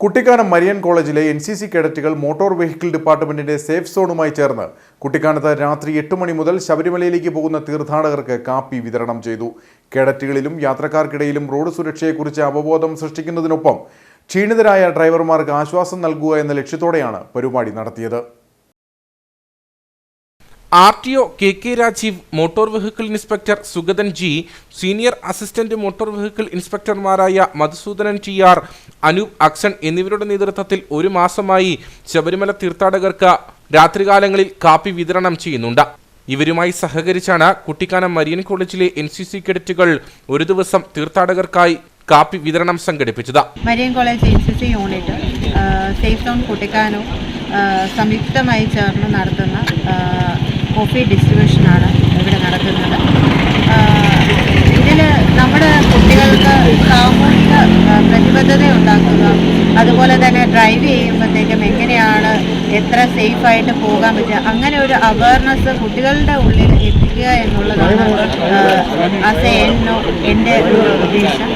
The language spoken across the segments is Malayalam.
കുട്ടിക്കാനം മരിയൻ കോളേജിലെ എൻ സി സി കേഡറ്റുകൾ മോട്ടോർ വെഹിക്കിൾ ഡിപ്പാർട്ട്മെന്റിന്റെ സേഫ് സോണുമായി ചേർന്ന് കുട്ടിക്കാനത്ത് രാത്രി എട്ട് മണി മുതൽ ശബരിമലയിലേക്ക് പോകുന്ന തീർത്ഥാടകർക്ക് കാപ്പി വിതരണം ചെയ്തു. കേഡറ്റുകളിലും യാത്രക്കാർക്കിടയിലും റോഡ് സുരക്ഷയെക്കുറിച്ച് അവബോധം സൃഷ്ടിക്കുന്നതിനൊപ്പം ക്ഷീണിതരായ ഡ്രൈവർമാർക്ക് ആശ്വാസം നൽകുക എന്ന ലക്ഷ്യത്തോടെയാണ് പരിപാടി നടത്തിയത്. R T O K K Rajeev motor vehicle inspector Sugathan G senior assistant motor vehicle ഇൻസ്പെക്ടർമാരായ Madhusoodanan T R Anoop അക്സൺ എന്നിവരുടെ നേതൃത്വത്തിൽ ഒരു മാസമായി ശബരിമല തീർത്ഥാടകർക്ക് രാത്രികാലങ്ങളിൽ കാപ്പി വിതരണം ചെയ്യുന്നുണ്ട്. ഇവരുമായി സഹകരിച്ചാണ് കുട്ടിക്കാനം മരിയൻ കോളേജിലെ എൻ സി സി കേഡറ്റുകൾ ഒരു ദിവസം തീർത്ഥാടകർക്കായി കാപ്പി വിതരണം സംഘടിപ്പിച്ചത്. Marian college N C C unit safe zone കുട്ടിക്കാനോ സംയുക്തമായി ചേർന്ന് നടത്തുന്ന കോഫി ഡിസ്ട്രിബ്യൂഷനാണ് ഇവിടെ നടക്കുന്നത് ഇതിൽ നമ്മുടെ കുട്ടികൾക്ക് സാമൂഹിക ആ, പ്രതിബദ്ധത ഉണ്ടാക്കുക അതുപോലെ തന്നെ ഡ്രൈവ് ചെയ്യുമ്പോഴത്തേക്കും എങ്ങനെയാണ് എത്ര സേഫായിട്ട് പോകാൻ പറ്റുക അങ്ങനെ ഒരു അവയർനെസ് കുട്ടികളുടെ ഉള്ളിൽ എത്തിക്കുക എന്നുള്ളതാണ് ആസ് എ എന്നോ എന്റെ ഒരു ഉദ്ദേശം.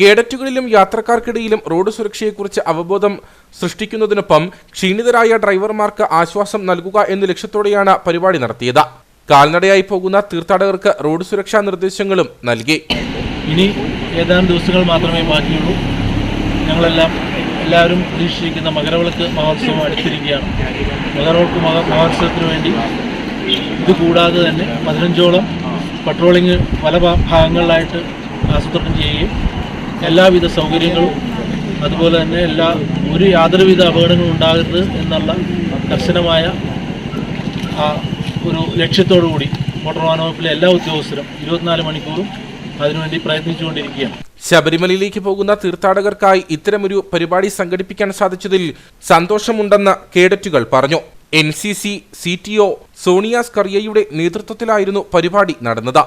കേഡറ്റുകളിലും യാത്രക്കാർക്കിടയിലും റോഡ് സുരക്ഷയെക്കുറിച്ച് അവബോധം സൃഷ്ടിക്കുന്നതിനൊപ്പം ക്ഷീണിതരായ ഡ്രൈവർമാർക്ക് ആശ്വാസം നൽകുക എന്ന ലക്ഷ്യത്തോടെയാണ് പരിപാടി നടത്തിയത്. കാൽനടയായി പോകുന്ന തീർത്ഥാടകർക്ക് റോഡ് സുരക്ഷാ നിർദ്ദേശങ്ങളും നൽകി. ഇനി ഏതാനും ദിവസങ്ങൾ മാത്രമേ ബാക്കിയുള്ളൂ. ഞങ്ങളെല്ലാം എല്ലാവരും പ്രതീക്ഷിച്ചിരിക്കുന്ന മകരവിളക്ക് മഹോത്സവം അടുത്തിരിക്കുകയാണ്. മകരവിളക്ക് മഹ മഹോത്സവത്തിന് വേണ്ടി ഇത് കൂടാതെ തന്നെ പതിനഞ്ചോളം പട്രോളിങ് പല ഭാഗങ്ങളിലായിട്ട് ആസൂത്രണം എല്ലാവിധ സൗകര്യങ്ങളും അതുപോലെ തന്നെ എല്ലാ ഒരു യാതൊരുവിധ അപകടങ്ങളും ഉണ്ടാകരുത് എന്നുള്ള കർശനമായ ആ ഒരു ലക്ഷ്യത്തോടു കൂടി മോട്ടോർ വാഹന വകുപ്പിലെ എല്ലാ ഉദ്യോഗസ്ഥരും ഇരുപത്തിനാല് മണിക്കൂറും അതിനുവേണ്ടി പ്രയത്നിച്ചുകൊണ്ടിരിക്കുകയാണ്. ശബരിമലയിലേക്ക് പോകുന്ന തീർത്ഥാടകർക്കായി ഇത്തരമൊരു പരിപാടി സംഘടിപ്പിക്കാൻ സാധിച്ചതിൽ സന്തോഷമുണ്ടെന്ന് കേഡറ്റുകൾ പറഞ്ഞു. N C C C T O Sonia സ്കറിയയുടെ നേതൃത്വത്തിലായിരുന്നു പരിപാടി നടന്നത്.